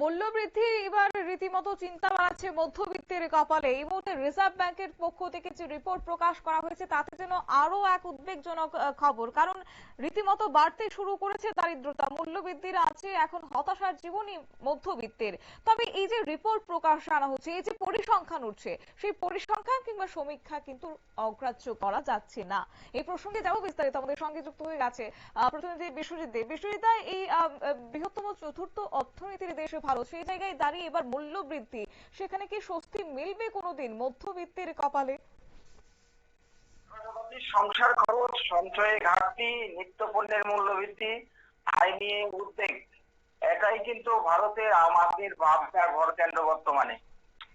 মূল্যবৃদ্ধি এবার রীতিমতো চিন্তা বাড়াচ্ছে মধ্যবিত্তের কপালে। এই মুহূর্তে রিজার্ভ ব্যাংকের পক্ষ থেকে যে রিপোর্ট প্রকাশ করা হয়েছে, তাতে যেন আরও এক উদ্বেগজনক খবর। কারণ রীতিমতো বাড়তে শুরু করেছে দারিদ্রতা। মূল্যবৃদ্ধির আছে, এখন হতাশার জীবনই মধ্যবিত্তের। তবে এই যে রিপোর্ট প্রকাশ আনা হচ্ছে, এই যে পরিসংখ্যান উঠছে, সেই পরিসংখ্যান কিংবা সমীক্ষা কিন্তু অগ্রাহ্য করা যাচ্ছে না। এই প্রসঙ্গে যাব বিস্তারিত। আমাদের সঙ্গে যুক্ত হয়ে গেছে প্রতিনিধি বিশ্বজিৎ দেব বিশ্বজিৎ এই বৃহত্তম চতুর্থ অর্থনীতির দেশে ভারত সেই জায়গায় দাঁড়িয়ে এবার মূল্য বৃদ্ধি সেখানে কি স্বস্তি মিলবে কোনোদিন মধ্যবিত্তের কপালে? সংসার খরচ, সঞ্চয়ে ঘাটতি নিত্য পণ্যের মূল্য বৃদ্ধি আয় নিয়ে উদ্বেগ, এটাই কিন্তু ভারতের আম আদমির ভাবনার ভরকেন্দ্র বর্তমানে।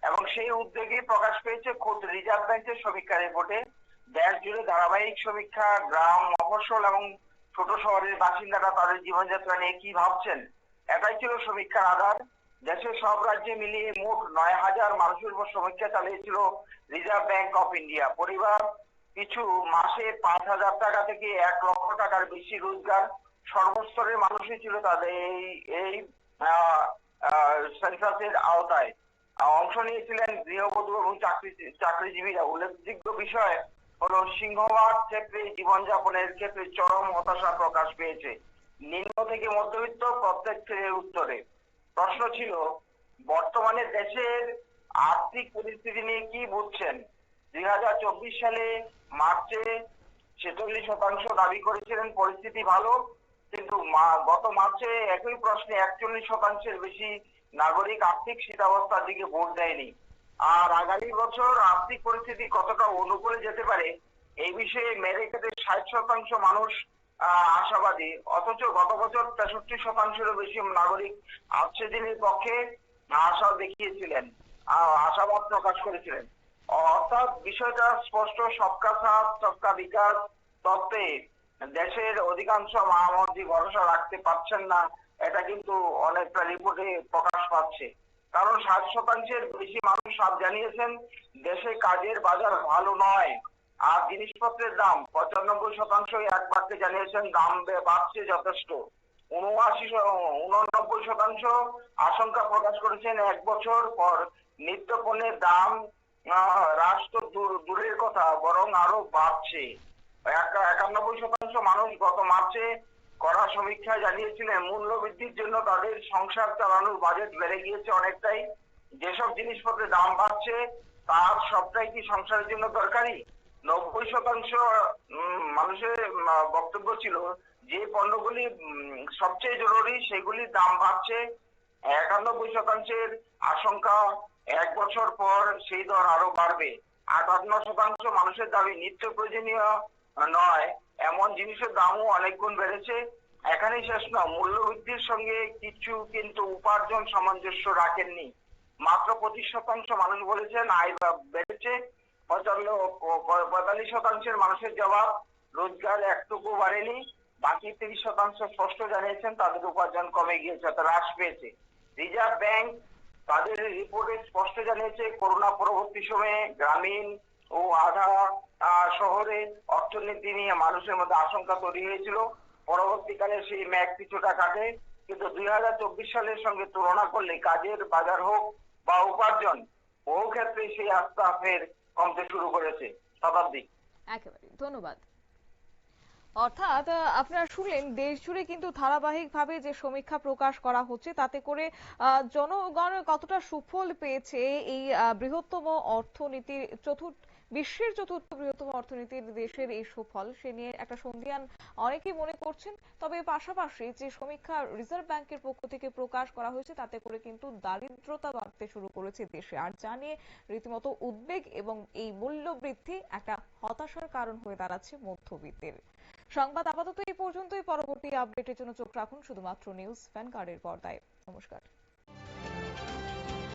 এবং সেই উদ্বেগই প্রকাশ পেয়েছে খোদ রিজার্ভ ব্যাংকের সমীক্ষা রিপোর্টে। দেশ জুড়ে ধারাবাহিক সমীক্ষা, গ্রাম, মফস্বল এবং ছোট শহরের বাসিন্দারা তাদের জীবনযাত্রা নিয়ে কি ভাবছেন? এটাই ছিল সমীক্ষার আধার। দেশের সব রাজ্যে মিলিয়ে মোট নয় হাজার মানুষের উপর সমীক্ষা চালিয়েছিল রিজার্ভ ব্যাংক অফ ইন্ডিয়া পরিবার কিছু মাসে পাঁচ হাজার টাকা থেকে এক লক্ষ টাকার বেশি রোজগার। সর্বস্তরের মানুষই ছিল তাদের এই এই সেন্সাসের আওতায়। অংশ নিয়েছিলেন গৃহবধূ এবং চাকরি, চাকরিজীবীরা। উল্লেখযোগ্য বিষয় হলো সিংহভাগ ক্ষেত্রে জীবনযাপনের ক্ষেত্রে চরম হতাশা প্রকাশ পেয়েছে। নিম্ন থেকে মধ্যবিত্ত প্রত্যেক শ্রেণির উত্তরে। প্রশ্ন ছিল, বর্তমানে দেশের আর্থিক পরিস্থিতি নিয়ে কি বুঝছেন? দুই হাজার চব্বিশ সালে মার্চে ছেচল্লিশ শতাংশ দাবি করেছিলেন পরিস্থিতি ভালো, কিন্তু গত মার্চে একই প্রশ্নে একচল্লিশ শতাংশের বেশি নাগরিক আর্থিক শীতাবস্থার দিকে ভোট দেয়নি। আর আগামী বছর আর্থিক পরিস্থিতি কতটা অনুকূলে যেতে পারে, এই বিষয়ে মেরে ষাট শতাংশ মানুষ আশাবাদী। অথচ গত বছর তেষট্টি শতাংশেরও বেশি নাগরিক আচ্ছেদিনের পক্ষে আশা দেখিয়েছিলেন আশাবাদ প্রকাশ করেছিলেন। অর্থাৎ বিষয়টা স্পষ্ট, সবকা সাথ, সবকা বিকাশ, তত্ত্বে দেশের অধিকাংশ মহামন্ত্রী ভরসা রাখতে পারছেন না, এটা কিন্তু অনেকটা রিপোর্টে প্রকাশ পাচ্ছে। কারণ ষাট শতাংশের বেশি মানুষ সব জানিয়েছেন, দেশে কাজের বাজার ভালো নয়। আর জিনিসপত্রের দাম পঁচানব্বই শতাংশ এক বাক্যে জানিয়েছেন দাম বাড়ছে যথেষ্ট। উনআশি উননব্বই শতাংশ আশঙ্কা প্রকাশ করেছেন এক বছর পর নিত্য পণ্যের দাম হ্রাস তো দূর- দূরের কথা, বরং আরও বাড়ছে। একানব্বই শতাংশ মানুষ গত মার্চে করা সমীক্ষায় জানিয়েছিলেন মূল্য বৃদ্ধির জন্য তাদের সংসার চালানোর বাজেট বেড়ে গিয়েছে অনেকটাই। যেসব জিনিসপত্রের দাম বাড়ছে, তার সবটাই কি সংসারের জন্য দরকারি? নব্বই শতাংশ মানুষের বক্তব্য ছিল যে পণ্যগুলি সবচেয়ে জরুরি সেগুলির দাম বাড়ছে। একানব্বই শতাংশের আশঙ্কা এক বছর পর সেই দর আরও বাড়বে। আটান্ন শতাংশ মানুষের দাবি নিত্য প্রয়োজনীয় নয়, এমন জিনিসের দামও অনেক গুণ বেড়েছে। এখানেই শেষ না মূল্য বৃদ্ধির সঙ্গে কিছু কিন্তু উপার্জন সামঞ্জস্য রাখেননি। মাত্র পঁচিশ শতাংশ মানুষ বলেছেন আয় বেড়েছে। পঁচান্ন পঁয়তাল্লিশ শতাংশের মানুষের জবাব রোজগার একটুকু বাড়েনি, বাকি তিরিশ শতাংশ স্পষ্ট জানিয়েছেন তাদের উপার্জন কমে গিয়েছে, অর্থাৎ হ্রাস পেয়েছে। রিজার্ভ ব্যাংক তাদের রিপোর্টে স্পষ্ট জানিয়েছে, করোনা পরবর্তী সময়ে গ্রামীণ ও আধা শহরে অর্থনীতি নিয়ে মানুষের মধ্যে আশঙ্কা তৈরি হয়েছিল। পরবর্তীকালে সেই ম্যাগ কিছুটা কাটে, কিন্তু দুই হাজার চব্বিশ সালের সঙ্গে তুলনা করলে কাজের বাজার হোক বা উপার্জন, বহু ক্ষেত্রে সেই আস্থা ফের কমতে শুরু করেছে শতাব্দী একেবারে ধন্যবাদ। অর্থাৎ আপনারা শুনলেন, দেশ জুড়ে কিন্তু ধারাবাহিকভাবে যে সমীক্ষা প্রকাশ করা হচ্ছে, তাতে করে জনগণ কতটা সুফল পেয়েছে এই বৃহত্তম অর্থনীতির চতুর্থ বিশ্বের চতুর্থ বৃহত্তম অর্থনীতির দেশের এই সুফল, সে নিয়ে একটা সন্ধিয়ান অনেকেই মনে করছেন। তবে পাশাপাশি যে সমীক্ষা রিজার্ভ ব্যাংকের পক্ষ থেকে প্রকাশ করা হয়েছে, তাতে করে কিন্তু দারিদ্রতা বাড়তে শুরু করেছে দেশে। আর যা নিয়ে রীতিমতো উদ্বেগ এবং এই মূল্য বৃদ্ধি একটা হতাশার কারণ হয়ে দাঁড়াচ্ছে মধ্যবিত্তের। সংবাদ আপাতত এই পর্যন্তই। পরবর্তী আপডেটের জন্য চোখ রাখুন শুধুমাত্র নিউজ ফ্যান কার্ডের পর্দায়। নমস্কার।